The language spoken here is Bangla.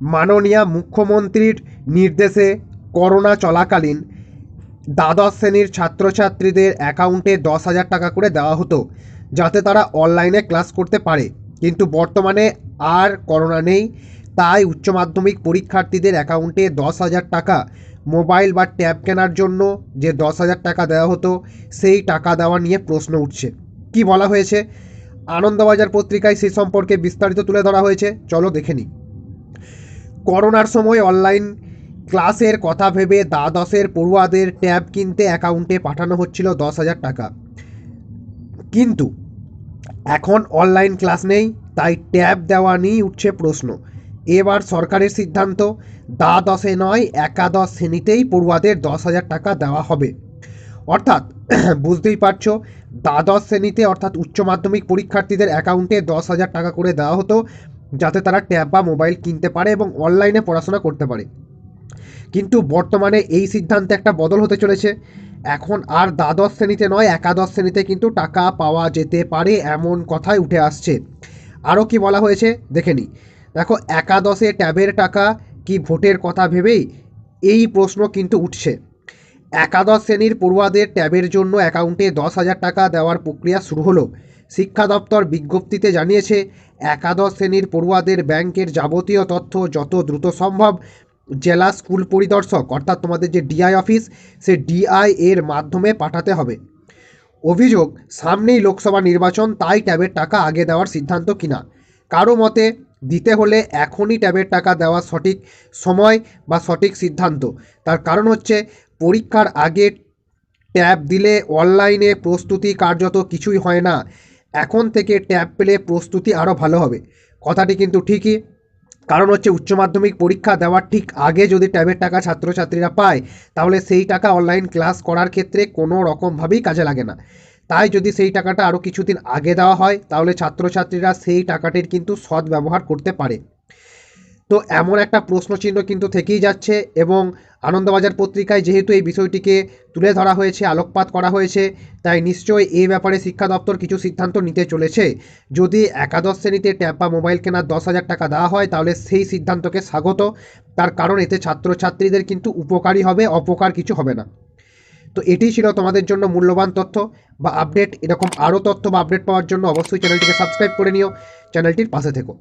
মাননীয় মুখ্যমন্ত্রীর নির্দেশে করোনা চলাকালীন দ্বাদশ শ্রেণির ছাত্রছাত্রীদের অ্যাকাউন্টে দশ হাজার টাকা করে দেওয়া হতো, যাতে তারা অনলাইনে ক্লাস করতে পারে। কিন্তু বর্তমানে আর করোনা নেই, তাই উচ্চ মাধ্যমিক পরীক্ষার্থীদের অ্যাকাউন্টে দশ হাজার টাকা, মোবাইল বা ট্যাব কেনার জন্য যে দশ হাজার টাকা দেওয়া হতো, সেই টাকা দেওয়া নিয়ে প্রশ্ন উঠছে। কি বলা হয়েছে? আনন্দবাজার পত্রিকায় সে সম্পর্কে বিস্তারিত তুলে ধরা হয়েছে। চলো দেখে নিই। করোনার সময় অনলাইন ক্লাসের কথা ভেবে দ্বাদশের পড়ুয়াদের ট্যাব কিনতে অ্যাকাউন্টে পাঠানো হচ্ছিল দশ হাজার টাকা। কিন্তু এখন অনলাইন ক্লাস নেই, তাই ট্যাব দেওয়া নিয়েই উঠছে প্রশ্ন। এবার সরকারের সিদ্ধান্ত, দ্বাদশে নয়, একাদশ শ্রেণীতেই পড়ুয়াদের দশ হাজার টাকা দেওয়া হবে। অর্থাৎ বুঝতেই পারছ, দ্বাদশ শ্রেণীতে অর্থাৎ উচ্চ মাধ্যমিক পরীক্ষার্থীদের অ্যাকাউন্টে দশ হাজার টাকা করে দেওয়া হতো। যাতে তারা ট্যাব বা মোবাইল কিনতে পারে এবং অনলাইনে পড়াশোনা করতে পারে। কিন্তু বর্তমানে এই সিদ্ধান্তে একটা বদল হতে চলেছে। এখন আর দ্বাদশ শ্রেণীতে নয়, একাদশ শ্রেণীতে কিন্তু টাকা পাওয়া যেতে পারে এমন কথাই উঠে আসছে। আরও কি বলা হয়েছে? দেখে নিই। দেখো, একাদশে ট্যাবের টাকা কি ভোটের কথা ভেবেই এই প্রশ্ন কিন্তু উঠছে। একাদশ শ্রেণির পড়ুয়াদের ট্যাবের জন্য অ্যাকাউন্টে দশ হাজার টাকা দেওয়ার প্রক্রিয়া শুরু হলো। শিক্ষা দপ্তর বিজ্ঞপ্তিতে জানিয়েছে একাদশ শ্রেণির পড়ুয়াদের ব্যাংকের যাবতীয় তথ্য যত দ্রুত সম্ভব জেলা স্কুল পরিদর্শক, অর্থাৎ তোমাদের যে ডিআই অফিস, সে ডিআই এর মাধ্যমে পাঠাতে হবে। অভিযোগ, সামনেই লোকসভা নির্বাচন, তাই ট্যাবের টাকা আগে দেওয়ার সিদ্ধান্ত কিনা? কারও মতে, দিতে হলে এখনই ট্যাবের টাকা দেওয়া সঠিক সময় বা সঠিক সিদ্ধান্ত। তার কারণ হচ্ছে, পরীক্ষার আগে ট্যাব দিলে অনলাইনে প্রস্তুতি কার্যত কিছুই হয় না। এখন থেকে ট্যাব পেলে প্রস্তুতি আরও ভালো হবে। কথাটি কিন্তু ঠিকই। কারণ হচ্ছে উচ্চ মাধ্যমিক পরীক্ষা দেওয়ার ঠিক আগে যদি ট্যাবের টাকা ছাত্রছাত্রীরা পায়, তাহলে সেই টাকা অনলাইন ক্লাস করার ক্ষেত্রে কোনো রকমভাবেই কাজে লাগে না। তাই যদি সেই টাকাটা আরও কিছুদিন আগে দেওয়া হয়, তাহলে ছাত্রছাত্রীরা সেই টাকাটির কিন্তু সৎ ব্যবহার করতে পারে। তো এমন একটা প্রশ্নচিহ্ন কিন্তু থেকেই যাচ্ছে এবং আনন্দবাজার পত্রিকায় যেহেতু এই বিষয়টিকে তুলে ধরা হয়েছে, আলোকপাত করা হয়েছে, তাই নিশ্চয়ই এ ব্যাপারে শিক্ষা দপ্তর কিছু সিদ্ধান্ত নিতে চলেছে। যদি একাদশ শ্রেণীতে ট্যাব বা মোবাইল কেনার দশ হাজার টাকা দেওয়া হয়, তাহলে সেই সিদ্ধান্তকে স্বাগত। তার কারণ, এতে ছাত্রছাত্রীদের কিন্তু উপকারী হবে, অপকার কিছু হবে না। তো এটি ছিল তোমাদের জন্য মূল্যবান তথ্য বা আপডেট। এরকম আরও তথ্য বা আপডেট পাওয়ার জন্য অবশ্যই চ্যানেলটিকে সাবস্ক্রাইব করে নিও। চ্যানেলটির পাশে থেকো।